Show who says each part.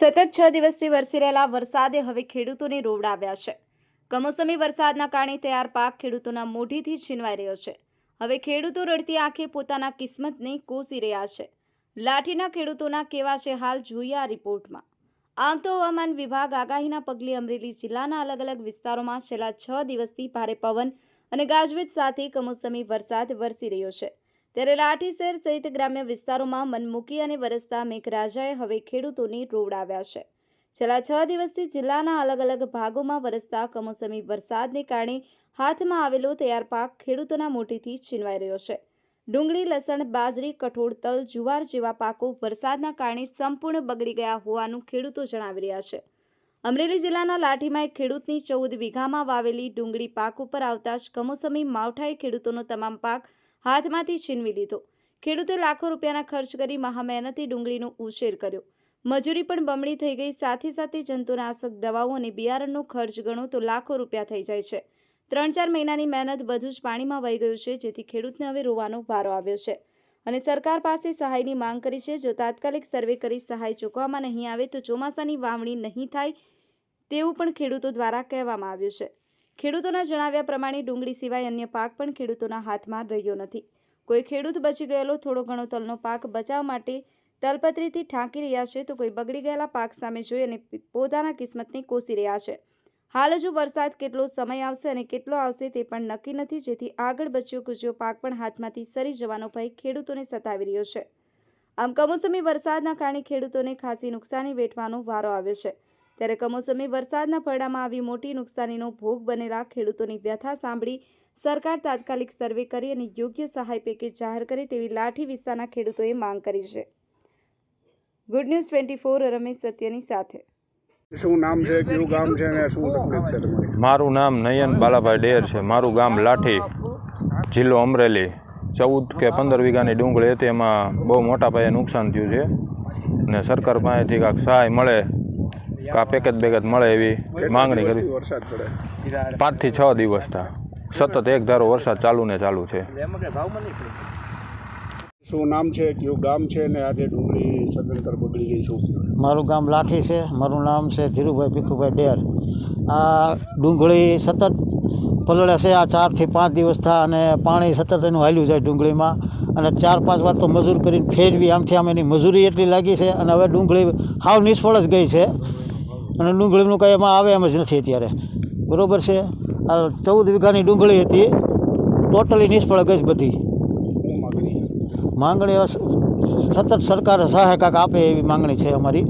Speaker 1: સતત છ દિવસથી વરસી રહેલા વરસાદે હવે ખેડૂતોને રોવડાવ્યા છે. કમોસમી વરસાદના કારણે તૈયાર પાક ખેડૂતોના મોઢીથી છીનવાઈ રહ્યો છે. હવે ખેડૂતો રડતી આંખે પોતાના કિસ્મતને કોસી રહ્યા છે. લાઠીના ખેડૂતોના કેવા છે હાલ જોઈએ આ રિપોર્ટમાં. આમ તો હવામાન વિભાગ આગાહીના પગલે અમરેલી જિલ્લાના અલગ અલગ વિસ્તારોમાં છેલ્લા છ દિવસથી ભારે પવન અને ગાજવીજ સાથે કમોસમી વરસાદ વરસી રહ્યો છે. ત્યારે લાઠી શહેર સહિત ગ્રામ્ય વિસ્તારોમાં મનમૂકી અને વરસતા મેઘરાજાએ હવે ખેડૂતોની રોવડાવ્યા છે. છેલ્લા છ દિવસથી જિલ્લાના અલગ અલગ ભાગોમાં વરસતા કમોસમી વરસાદને કારણે હાથમાં આવેલો તૈયાર પાક ખેડૂતોના મોઢેથી છીનવાઈ રહ્યો છે. ડુંગળી, લસણ, બાજરી, કઠોળ, તલ, જુવાર જેવા પાકો વરસાદના કારણે સંપૂર્ણ બગડી ગયા હોવાનું ખેડૂતો જણાવી રહ્યા છે. અમરેલી જિલ્લાના લાઠીમાં એક ખેડૂતની ચૌદ વીઘામાં વાવેલી ડુંગળી પાક ઉપર આવતા જ કમોસમી માવઠાએ ખેડૂતોનો તમામ પાક હાથમાંથી છીનવી લીધો ખેડૂતે લાખો રૂપિયાના ખર્ચ કરી મહામહેનતી ડુંગળીનો ઉછેર કર્યો. મજૂરી પણ બમણી થઈ ગઈ. સાથે સાથે જંતુનાશક દવાઓ અને બિયારણનો ખર્ચ ગણો તો લાખો રૂપિયા થઈ જાય છે. ત્રણ ચાર મહિનાની મહેનત બધું જ પાણીમાં વહી ગયું છે, જેથી ખેડૂતને હવે રોવાનો ભારો આવ્યો છે. અને સરકાર પાસે સહાયની માંગ કરી છે. જો તાત્કાલિક સર્વે કરી સહાય ચૂકવવામાં નહીં આવે તો ચોમાસાની વાવણી નહીં થાય તેવું પણ ખેડૂતો દ્વારા કહેવામાં આવ્યું છે. ખેડૂતોના જણાવ્યા પ્રમાણે ડુંગળી સિવાય અન્ય પાક પણ ખેડૂતોના હાથમાં રહ્યો નથી. કોઈ ખેડૂત બચી ગયેલો થોડો ઘણો તલનો પાક બચાવ માટે તલપત્રીથી ઠાંકી રહ્યા છે તો કોઈ બગડી ગયેલા પાક સામે જોઈ અને પોતાના કિસ્મતને કોસી રહ્યા છે. હાલ હજુ વરસાદ કેટલો સમય આવશે અને કેટલો આવશે તે પણ નક્કી નથી, જેથી આગળ બચ્યો કૂચ્યો પાક પણ હાથમાંથી સરી જવાનો ભય ખેડૂતોને સતાવી રહ્યો છે. આમ કમોસમી વરસાદના કારણે ખેડૂતોને ખાસી નુકસાની વેઠવાનો વારો આવ્યો છે. ત્યારે કમોસમી વરસાદના પરડામાં આવી મોટી નુકસાનીનો ભોગ બનેલા ખેડૂતોની વ્યથા સાંભળી સરકાર તાત્કાલિક સર્વે કરી અને યોગ્ય સહાય પેકેજ જાહેર કરે તેવી લાઠી વિસ્તારના ખેડૂતોએ માંગ કરી છે. Good news twenty four Ramesh સત્યની સાથે.
Speaker 2: શું નામ છે? કયું ગામ છે અને શું તકલીફ છે તમારી?
Speaker 3: મારું નામ નયન બાલાભાઈ ડેર છે. મારું ગામ લાઠી જિલ્લો અમરેલી. ચૌદ કે પંદર વીઘાની ડુંગળી હતી. એમાં બહુ મોટા પાયે નુકસાન થયું છે. અને સરકાર પાસેથી કાંઈક સહાય મળે કાં પેકેજ બેકેજ મળે એવી માંગણી કરી. પાંચથી છ દિવસ થા. સતત એક ધારો વરસાદ ચાલુ ને ચાલુ છે.
Speaker 2: શું નામ છે? કયું ગામ છે? ને આજે ડુંગળી સદંતર બગડી ગઈ છું.
Speaker 4: મારું ગામ લાઠી છે. મારું નામ છે ધીરુભાઈ ભીખુભાઈ ડેર. આ ડુંગળી સતત પલળે છે. આ ચારથી પાંચ દિવસ થયા અને પાણી સતત એનું હાલ્યું જાય ડુંગળીમાં. અને ચાર પાંચ વાર તો મજૂર કરીને ફેરવી. આમથી આમ એની મજૂરી એટલી લાગી છે. અને હવે ડુંગળી હાવ નિષ્ફળ જ ગઈ છે. અને ડુંગળીનું કંઈ એમાં આવે એમ જ નથી અત્યારે. બરાબર છે? આ ચૌદ વીઘાની ડુંગળી હતી. ટોટલી નિષ્ફળ ગઈ બધી.
Speaker 2: માગણી
Speaker 4: સતત સરકાર સહાય કાંક આપે એવી માંગણી છે અમારી.